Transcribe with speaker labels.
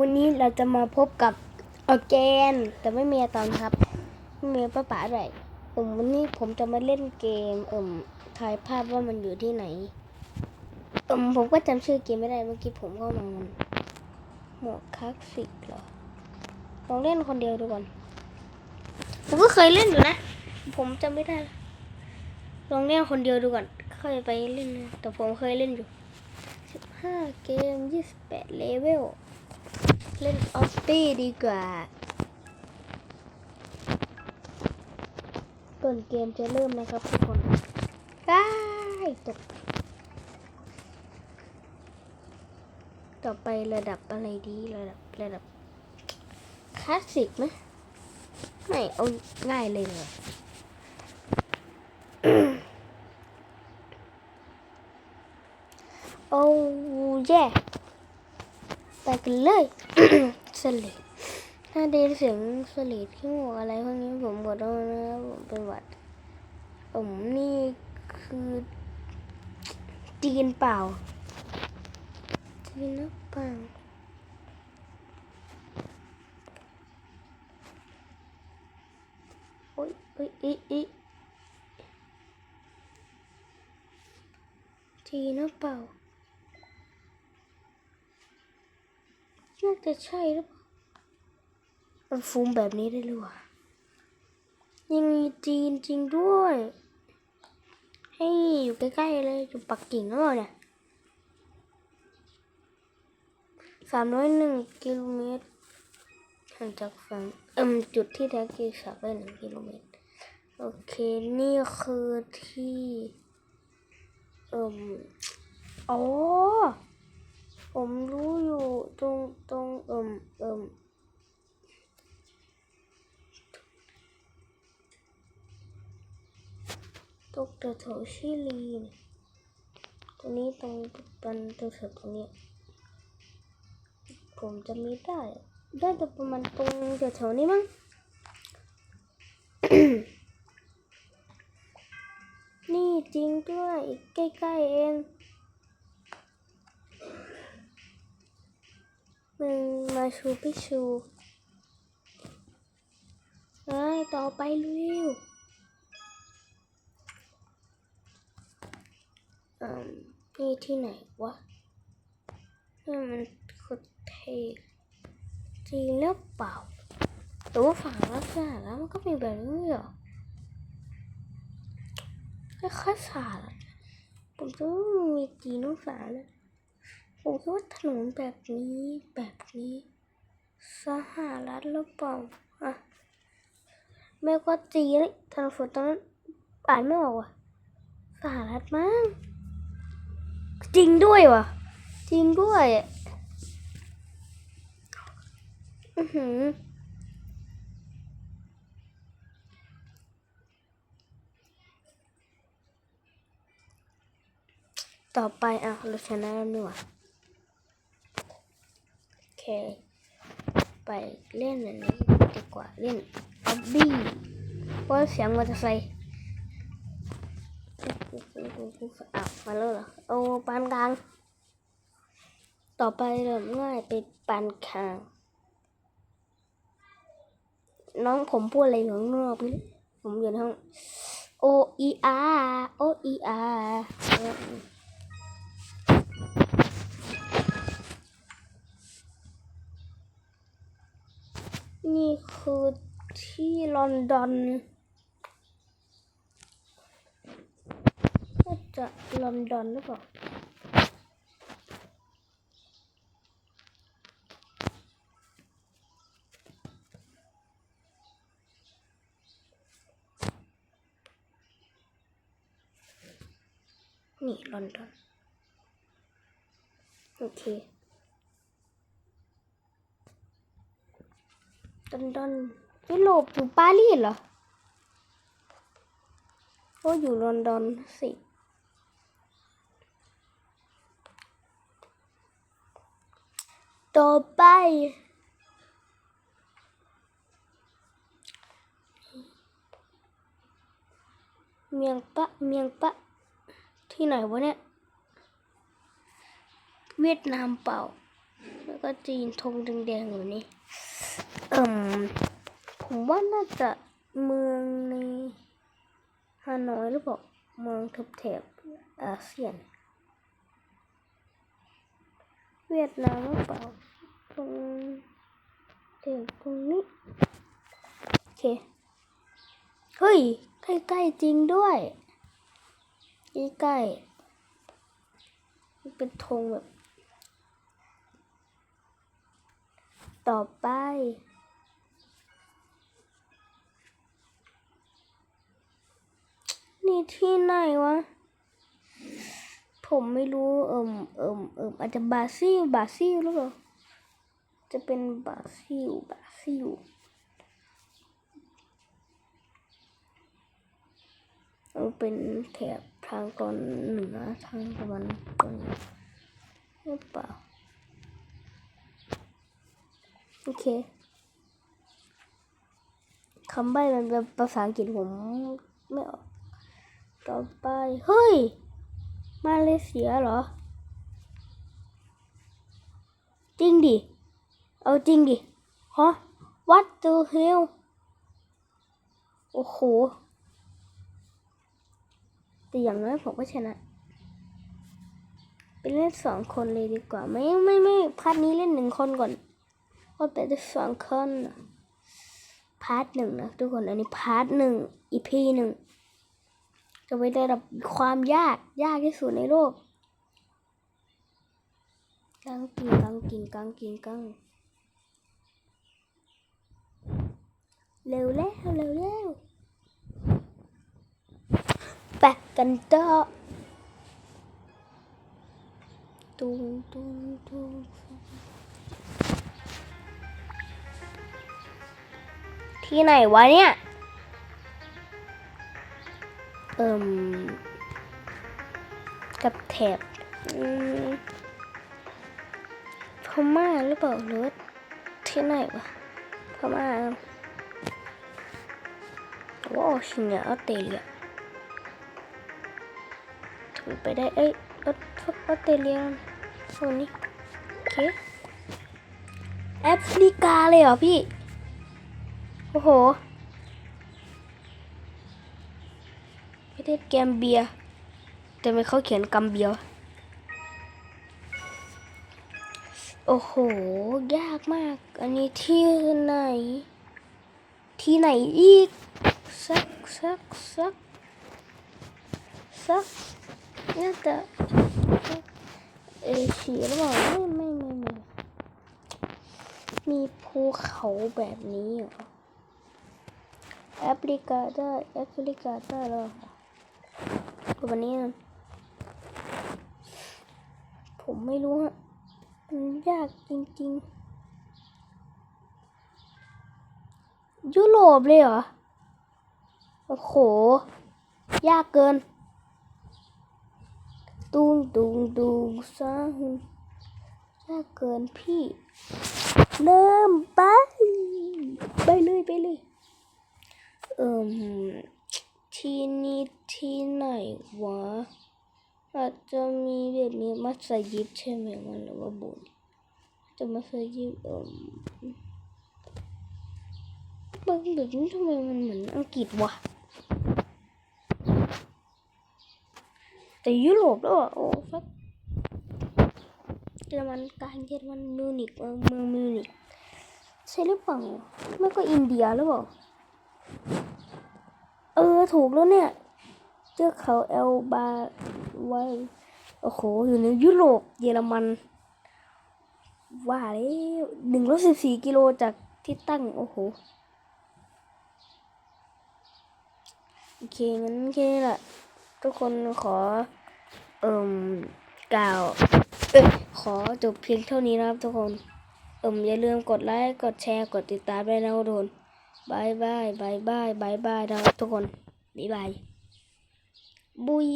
Speaker 1: วันนี้เราจะมาพบกับออแกน แต่ไม่มีตอมครับ ไม่มีป้าป๋าด้วยเอมวันนี้ผมจะมาเล่นเกม เอิมทายภาพว่ามันอยู่ที่ไหนเอิมผมก็จำชื่อเกมไม่ได้เมื่อกี้ผมเข้ามามันหมวกคลาสสิกเหรอลองเล่นคนเดียวดูก่อนผมก็เคยเล่นอยู่นะ ผมจำไม่ได้ลองเล่นคนเดียวดูก่อนค่อยไปเล่นนะแต่ผมเคยเล่นอยู่15เกม28เลเวล เล่นออฟฟี่ดีกว่าก่อนเกมจะเริ่มนะครับทุกคนได้ตก ต่อไประดับอะไรดีระดับระดับคลาสสิกไหมไม่เอาง่ายเลยเลยโอ้เย่ ไปกันเลยสลิดถ้าได้เสียงสลิดขี้หมูอะไรพวกนี้ผมขอโทษนะครับผมเป็นหวัด ผมนี่คือจีนเปล่าจีนเปล่าโอ้ยโอ้ยอีอีจีนเปล่า น่า จะใช่หรือเปล่ามันฟูมแบบนี้ได้หรือวะยังมีจีนจริงด้วย ให้อยู่ใกล้ๆเลยอยู่ปักกิ่งหรือเล่าเนี่ยสามร้อยหนึ่งกิโลเมตรห่างจากฝั่งเอิ่มจุดที่แท้จริงสามร้อยหนึ่งกิโลเมตร โอเค นี่คือที่เอิ่มอ๋อ ผมรู้อยู่ตรงตรงเอิ่มเอิ่มตรงแถวชิลีตรงนี้ตรงเป็นตรงแถวตรงนี้ ผมจะไม่ได้ ได้แต่ประมาณตรงแถวนี้มั้งนี่จริงด้วยใกล้ๆเอง มึงมาชูพิชูเฮ้ยต่อไปเร็วอืมนี่ที่ไหนวะนี่มันคตรเทจริงหรือเปล่าแต่ว่าฝั่งรัสเซียแล้วมันก็มีแบบนี้เหรอคล้ายๆสาลผมคิดว่ามันมีจีโนสาร์น ผมคิดว่าถนนแบบนี้แบบนี้สหรัฐหรือเปล่าอะไม่ก็จีนถนนฝนตอนนั้นอ่านไม่ออกว่ะสหรัฐมั้งจริงด้วยว่ะ จริงด้วยอะอือหือต่อไปอะเราชนะแล้วนี่หว่า เค ไปเล่นอันนี้ดีกว่าเล่นออบบี้เพราะเสียงมอเตอร์ไซค์อ้าวมาแล้วเหรอโอ้ปานกลาง ต่อไปเริ่มง่ายเป็นปานกลางน้องผมพูดอะไรอยู่ข้างนอกนี่ผมอยู่ในห้อง O E R O E R คือที่ลอนดอนน่าจะลอนดอนหรือเปล่านี่ลอนดอน โอเค ลอนดอนยุโรปอยู่ปารีสเหรอก็อยู่ลอนดอนสิต่อไปเมียงปะเมียงปะ ที่ไหนวะเนี่ย เวียดนามเปล่า แล้วก็จีนธงแดงๆแบบนี้ เอ่มผมว่าน่าจะเมืองในฮานอยหรือเปล่าเมืองแถบอาเซียน เวียดนามหรือเปล่าตรงแถบตรงนี้ โอเค เฮ้ย ใกล้ๆจริงด้วยใกล้ๆเป็นธงแบบ ต่อไป นี่ที่ไหนวะ ผมไม่รู้ เอิมเอิมเอิมอาจจะบราซิลบราซิลหรือเปล่า จะเป็นบราซิลบราซิลมันเป็นแถบทางตอนเหนือทางตะวันตกหรือเปล่า โอเคคำใบ้มันเป็นภาษาอังกฤษผมไม่ออก ต่อไป เฮ้ย มาเลเซียเหรอ จริงดิ เอาจริงดิฮะ What the hell โอ้โห แต่อย่างน้อยผมก็ชนะไปเล่นสองคนเลยดีกว่า ไม่ไม่ไม่พาร์ทนี้เล่นหนึ่งคนก่อนว่าไปได้สองคนนะพาร์ทหนึ่งนะทุกคนอันนี้พาร์ทหนึ่งอีพีหนึ่ง จะไประดับความยากยากที่สุดในโลกกังกิงกังกิงกังกิงกังเร็วแล้วเร็วแล้วแปะกันเถอะตุ้งตุงตุงที่ไหนวะเนี่ย เอิ่มกับแถบพม่าหรือเปล่าหรือที่ไหนวะพม่าว้าวชิงเนี่ยออสเตรเลียถึงไปได้เอ้ยออสออสเตรเลียโซนนี้โอเคแอฟริกาเลยเหรอพี่ โอ้โห ประเทศแกมเบีย แต่ไม่เขาเขียนกัมเบีย โอ้โห ยากมาก อันนี้ที่ไหน ที่ไหนอีก สักสักสักสักน่าจะเอเชียหรือเปล่าไม่ไม่ไม่ไม่มีภูเขาแบบนี้เหรอแอฟริกาได้แอฟริกาได้หรอ วันนี้ผมไม่รู้ฮะมันยากจริงๆ ยุโรปเลยเหรอ โอ้โห ยากเกิน ตุงตุงตุงซาหุนยากเกินพี่ เริ่มไป ไปเลย ไปเลย เอิ่ม ที่นี่ที่ไหนวะ อาจจะมีแบบนี้มัสยิดใช่ไหมมันหรือว่าบุญจะมัสยิดเอิ่มบางแบบนี้ทำไมมันเหมือนอังกฤษวะ แต่ยุโรปแล้วอะโอ้ฟักเยอรมันกลางเยอรมันมิวนิกเออเมืองมิวนิกใช่หรือเปล่าไม่ก็อินเดียหรือเปล่า เออ ถูกแล้วเนี่ยเจอเขาเอลบาไว้โอ้โห อยู่ในยุโรปเยอรมัน ว่าแล้วหนึ่งร้อยสิบสี่กิโลจากที่ตั้ง โอ้โห โอเค งั้นแค่นี้แหละทุกคนขอ เอ่มกล่าว เอ้ยขอจบเพียงเท่านี้นะครับทุกคน เอ่มอย่าลืมกดไลค์ กดแชร์ กดติดตามด้วยนะครับทุกคน บายบายบายบายบายบายนะครับทุกคนบ๊ายบายบุย